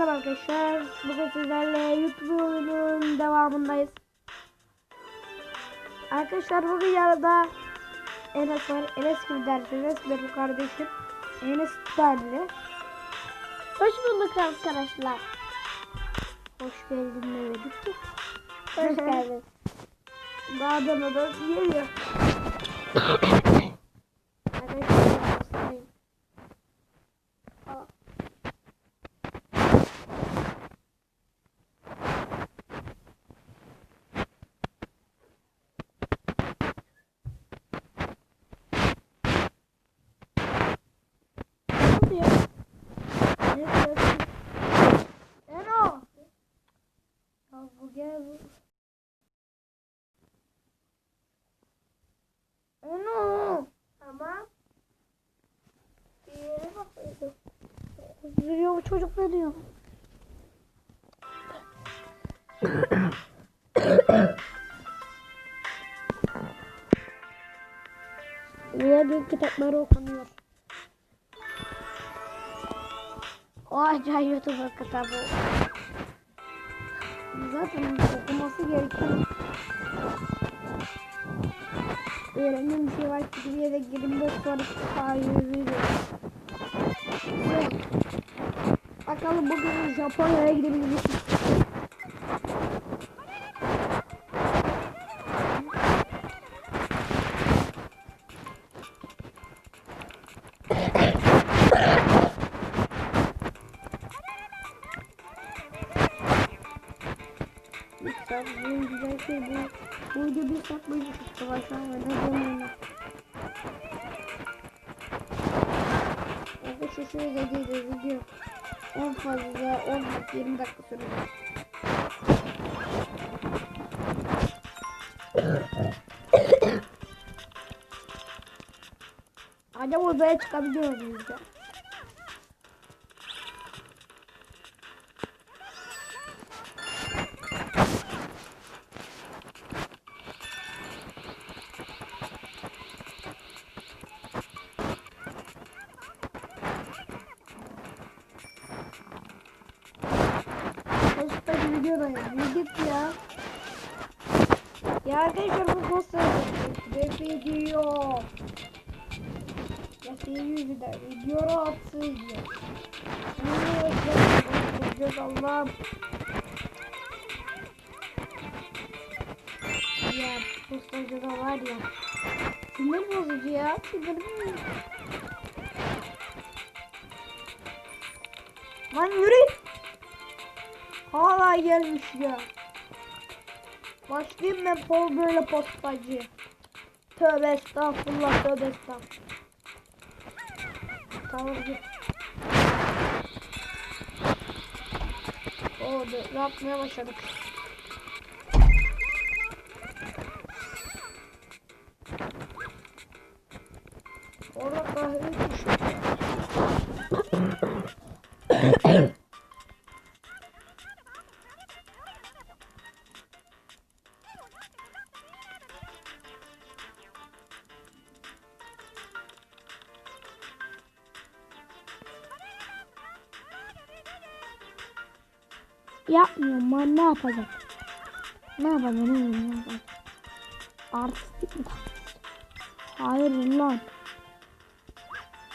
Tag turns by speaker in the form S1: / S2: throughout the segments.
S1: Merhaba arkadaşlar. Bugün sizlerle YouTube'un devamındayız. Arkadaşlar bugün yanında Enes var. Enes gibi dersiniz. Enes benim kardeşim. Enes Tutarlı.
S2: Hoş bulduk arkadaşlar.
S1: Hoş geldin demedik ki.
S2: Hoş geldin.
S1: Daha geliyor. Arkadaşlar hastayım. Aa. Ne oluyor? Ne diyorsun? Eno! Ya bu gel bu. Eno!
S2: Tamam.
S1: Bir yere bakıyordum. Üzülüyor bu çocuk ne diyor? Niye büyük kitapları okunuyor? O acayip YouTuber kitabı. Zaten okuması gerekiyor. Öğrendiğim bir şey var ki bir yere girin boş var. Hayır, Bakalım bugün Japonya'ya gidebiliriz. Şey bu. Bu video bir saat boyunca çıktı. Baştan oynadığım oyunu. Arkadaşlar şöyle değil video. En fazla 10-20 dakika sürüyor. Acaba odaya çıkabiliyor muyuz ya? Posta videodayım. Bir git ya. Ya arkadaşlar bu posta video. Ya senin video rahatsız ya. Ne yapacağız Allah'ım. Ya postacı da var ya. Sinir bozucu ya. Sinir Lan yürü. Hala gelmiş ya. Başlayayım ben pol böyle postacı. Tövbe estağfurullah tövbe estağfurullah. Tamam git. Oo ne yapmaya başladık. Ben ne yapacağım? Ne yapacağım oğlum ne yapacağım? Artistik mi? Hayır lan.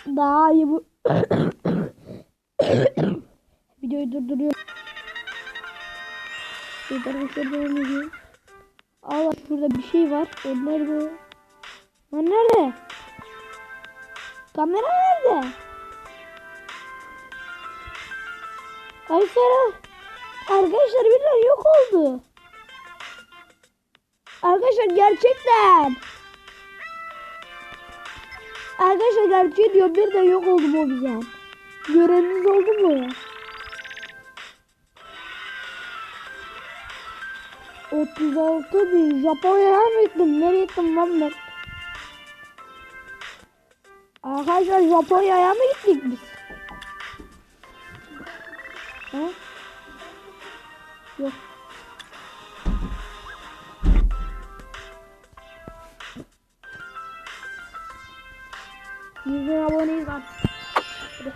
S1: Daha iyi bu. Videoyu durduruyorum. Ediyor. Allah şurada bir şey var. O nerede? Lan nerede? Kamera nerede? Ay Ferah. Arkadaşlar birden yok oldu. Arkadaşlar gerçekten. Arkadaşlar gerçeği diyor birden yok oldu bu güzel. Göreniniz oldu mu? 36 bin Japonya'ya mı gittim? Nereye gittim lan ben? Arkadaşlar Japonya'ya mı gittik biz? Yüz bin aboneyiz artık.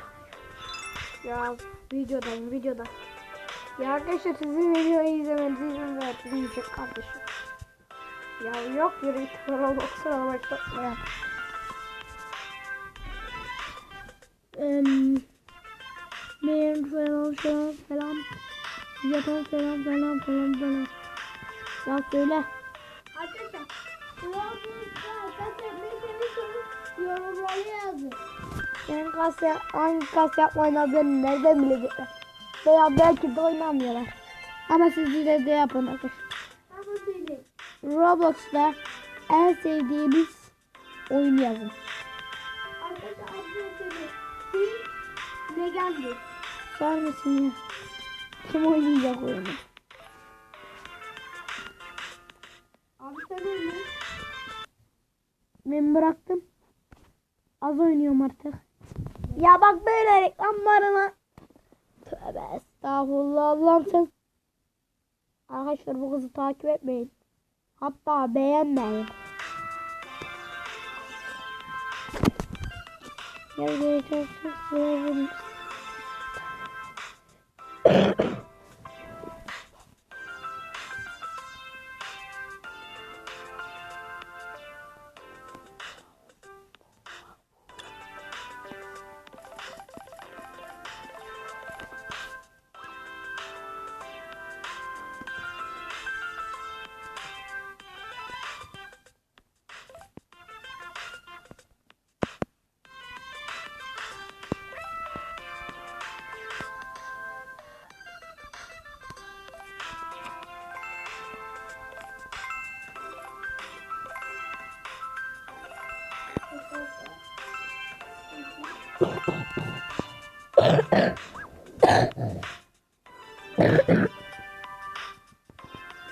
S1: Ya videodayım videoda. Ya arkadaşlar sizin videoyu izlemenizi izin vermeyecek kardeşim. Ya yok yürü git falan okusana başlatma ya. Eee benim selam selam selam. Yatan selam selam selam selam. Ya söyle.
S2: Yazın.
S1: Yani kas ya, hangi kas yapmayın haberini nereden bilecekler? Veya belki de oynamıyorlar. Ama siz yine de yapın arkadaşlar. Roblox'ta en sevdiğiniz oyunu yazın.
S2: Sil Legendi.
S1: Sor musun ya? Kim oynayacak oyunu?
S2: Abi sen öyle.
S1: Ben bıraktım. Az oynuyorum artık. Ya bak böyle reklamlarına. Tövbe estağfurullah Allah'ım sen. Arkadaşlar bu kızı takip etmeyin. Hatta beğenmeyin. Gel gel çok çok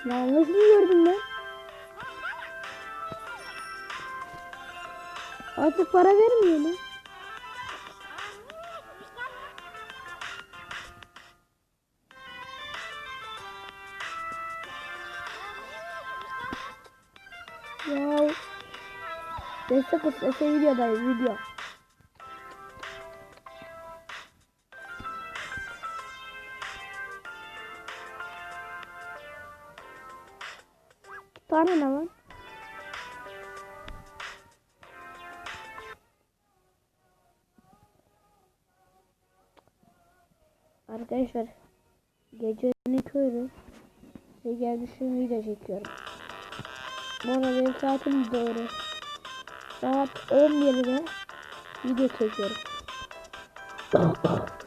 S1: Yanlış mı gördüm ben? Artık para vermiyor mu? Ya destek istese videodayız video. Tane ne lan? Arkadaşlar gecenin körü ve gelmişim video çekiyorum. Bu arada saatim doğru. Saat 11'de video çekiyorum.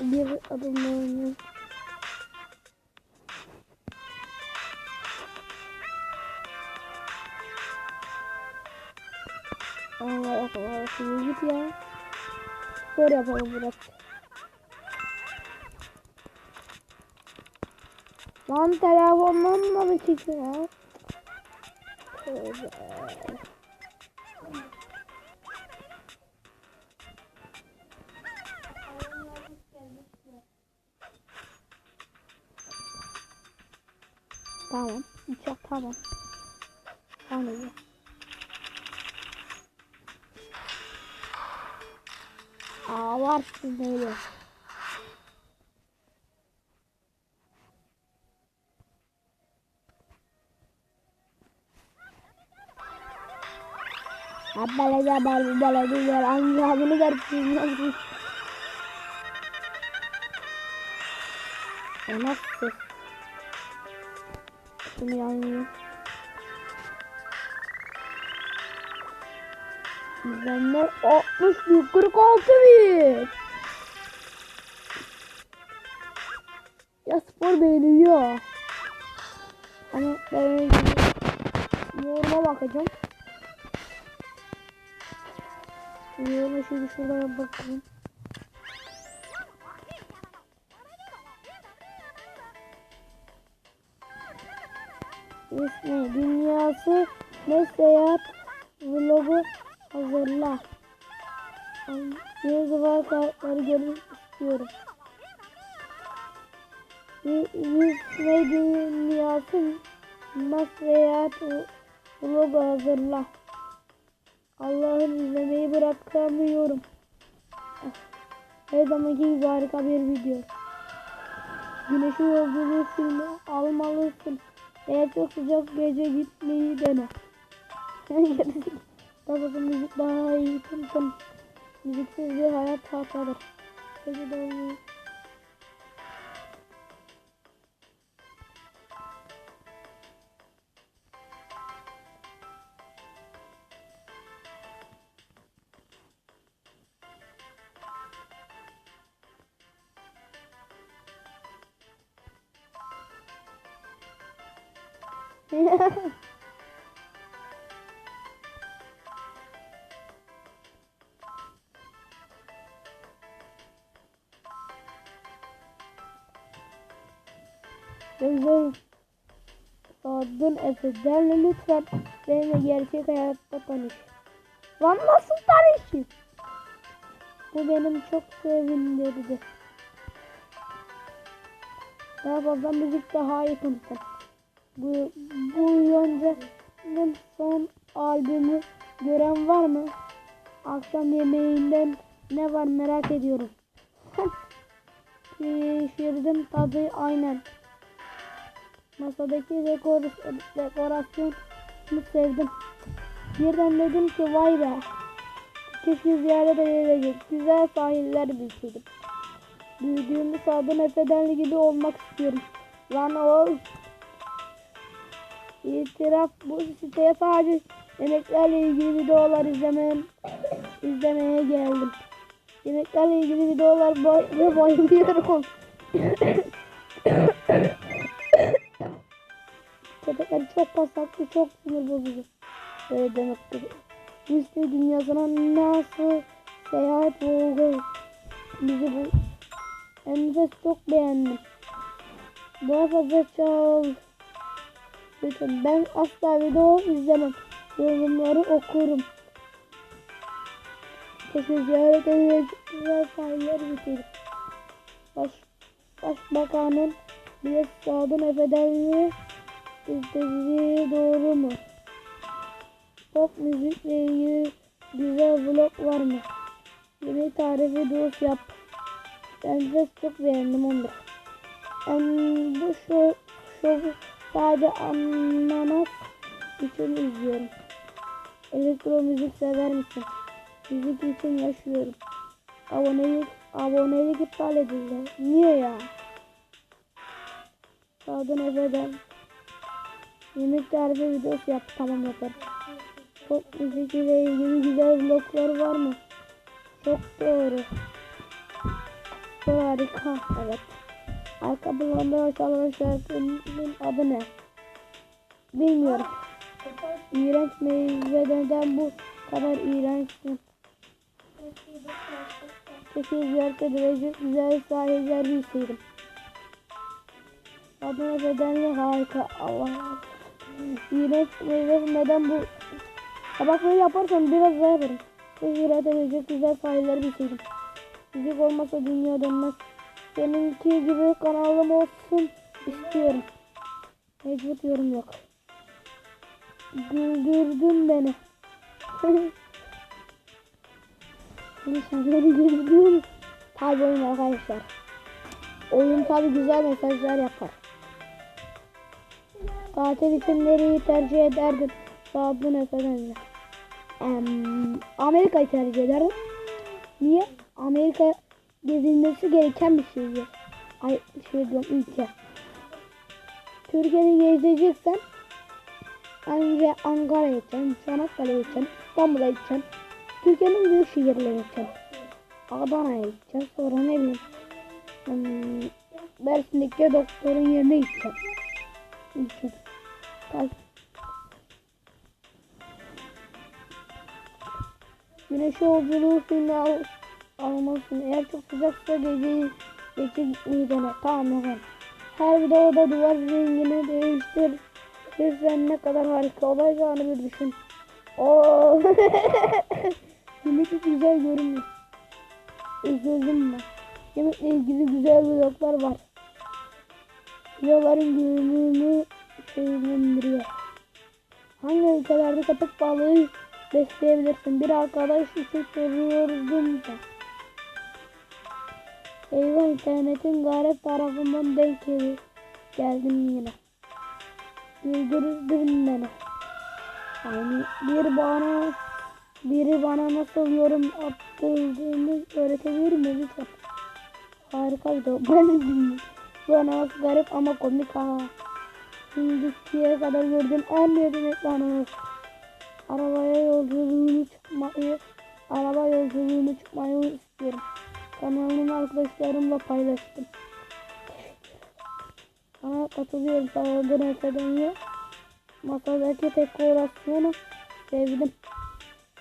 S1: Bir adımla oynuyorum. Allah Allah şimdi git ya. Spor yapalım biraz. Lan telefondan mı çekiyor Tamam. Uçak tamam. Aa var sizde bala diyor anlamını garipsiz. O nasıl? Şunu yanıyor. İzlenme 60 bin 46 bin. Ya spor beğeniliyor. Hani ben yoruma bakacağım. Yoruma şimdi şuradan bakalım. İsmi dünyası ne seyahat vlogu hazırla. Bir zaman kayıtları görmek istiyorum. Ve dünyası Masriyat vlog hazırla. Allah'ım izlemeyi bırakamıyorum. Her zamanki gibi harika bir video. Güneşi yolculuğu filmi almalısın. Eğer çok sıcak gece gitmeyi dene. Babası müzik daha iyi tım tım. Müziksiz bir hayat hatadır. Peki doğru. Gözüm Sadın Efe'den lütfen benimle gerçek hayatta tanış. Lan nasıl tanışayım? Bu benim çok sevindirdi. Daha fazla müzik daha konuşalım. Bu, bu Yonca'nın son albümü gören var mı? Akşam yemeğinden ne var merak ediyorum. Pişirdim tadı aynen. Masadaki dekor, dekorasyonu sevdim. Birden dedim ki vay be. Keşke ziyaret edilecek. Güzel sahiller bilseydim. Büyüdüğümü Sadun Efe'den gibi olmak istiyorum. Lan oğul. İtiraf bu siteye sadece yemeklerle ilgili videolar izlemem, izlemeye geldim. Yemeklerle ilgili videolar boy bayılıyorum. Çok pasaklı, çok sinir bozucu. Böyle demek ki. Disney dünyasına nasıl seyahat oldu. Bizi bu Enfes çok beğendim. Daha fazla çal. Lütfen ben asla video izlemem. Yorumları okurum. Kesin ziyaret edilecek güzel sahiller bitirdim. Baş, Başbakanın bir Sadun Efe'den istediği doğru mu? Pop müzikle ilgili güzel vlog var mı? Yeni tarifi dost yap. Ben de çok beğendim onu. Ben bu şu şovu sadece anlamak için izliyorum. Elektro müzik sever misin? Müzik için yaşıyorum. Abonelik, abonelik iptal edildi. Niye ya? Sağdan evden. Yemek tarifi videosu yap. Tamam yaparım. Pop müzik ile ilgili güzel vloglar var mı? Çok doğru. Çok harika. Evet. Arka planda çalan şarkının adı ne? Bilmiyorum. İğrenç meyve neden bu kadar iğrençsin? Keşke ziyaret edilecek güzel sahiller bilseydim. Adına bedenli harika. Allah Meyve neden bu? Ya bak böyle yaparsam biraz daha yaparım. Keşke ziyaret edilecek güzel sahiller bilseydim. Müzik olmasa dünya dönmez. Seninki gibi kanalım olsun istiyorum. Mecbur yorum yok. Güldürdün beni. Beni güldürün. Tabi oyun arkadaşlar. Oyun tabi güzel mesajlar yapar. Tatil için tercih ederdim? Sadun efendim. Amerika'yı tercih ederdim. Niye? Amerika gezilmesi gereken bir şehir. Ay şey diyorum ülke. Türkiye'de gezeceksen önce Ankara'ya gideceksin, Çanakkale'ye gideceksin, İstanbul'a gideceksin. Türkiye'nin büyük şehirlerine gideceksin. Adana'ya gideceksin. Sonra ne bileyim Mersin'deki doktorun yerine gideceksin. Gideceksin. Tabii. Güneş yolculuğu filmi al, almalısın. Eğer çok sıcaksa gece gece gitmeyi dene. Tamam efendim. Her videoda duvar rengini değiştir. Lütfen ne kadar harika olacağını bir düşün. Oo. Yemek çok güzel görünüyor. Üzüldüm ben. Yemekle ilgili güzel vloglar var. Yolların gününü sevindiriyor. Hangi ülkelerde köpek balığı besleyebilirsin? Bir arkadaş için soruyordum da. Eyvah internetin garip tarafından denk. Geldim yine. Güldürdün beni. Yani bir bana biri bana nasıl yorum attırdığını öğretebilir mi lütfen? Harika bir de ben de. Bu ananas garip ama komik ha. Şimdiye kadar gördüğüm en yetenekli ananas. Arabaya yolculuğunu çıkmayı, araba yolculuğunu çıkmayı istiyorum. Kanalımı arkadaşlarımla paylaştım. Sana katılıyorum sağladığın nedenle. Masadaki dekorasyonu sevdim.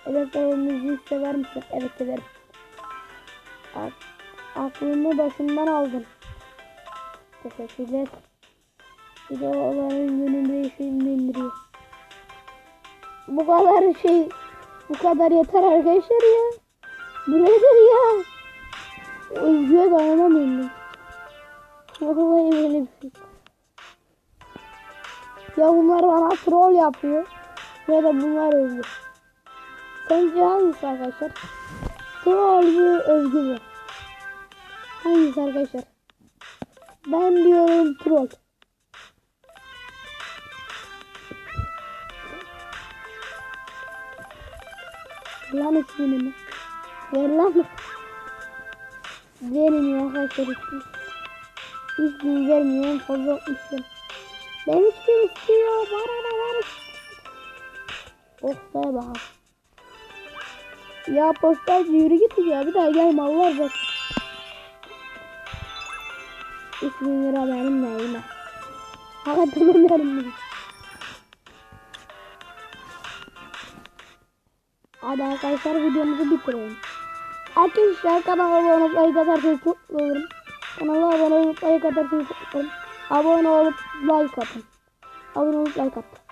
S1: Elektronik müziği sever misin? Evet severim. Aklımı başımdan aldın. Teşekkürler. Videoların yönünde işini indiriyor. Bu kadar şey, bu kadar yeter arkadaşlar ya. Bu nedir ya? Özgüye dayanamıyorum ben. Vallahi böyle bir şey. Ya bunlar bana troll yapıyor. Ya da bunlar övgü. Sence hangisi arkadaşlar? Troll mü övgü mü? Hangisi arkadaşlar? Ben diyorum troll. Lan ismini mi? Ver lan. Vermiyor arkadaşlar ismi. Hiçbir vermiyor. En fazla yapmıştım. Ben hiçbir istiyor. Bana ne var? Oh be bak. Ya postacı yürü git ya. Bir daha gelme Allah bak. 3000 lira benim neyime? Hakikaten benim mi? Hadi arkadaşlar videomuzu bitirelim. Arkadaşlar kanala abone olup like atarsanız çok mutlu olurum. Kanala abone olup like atarsanız çok mutlu olurum. Abone olup like atın. Abone olup like atın.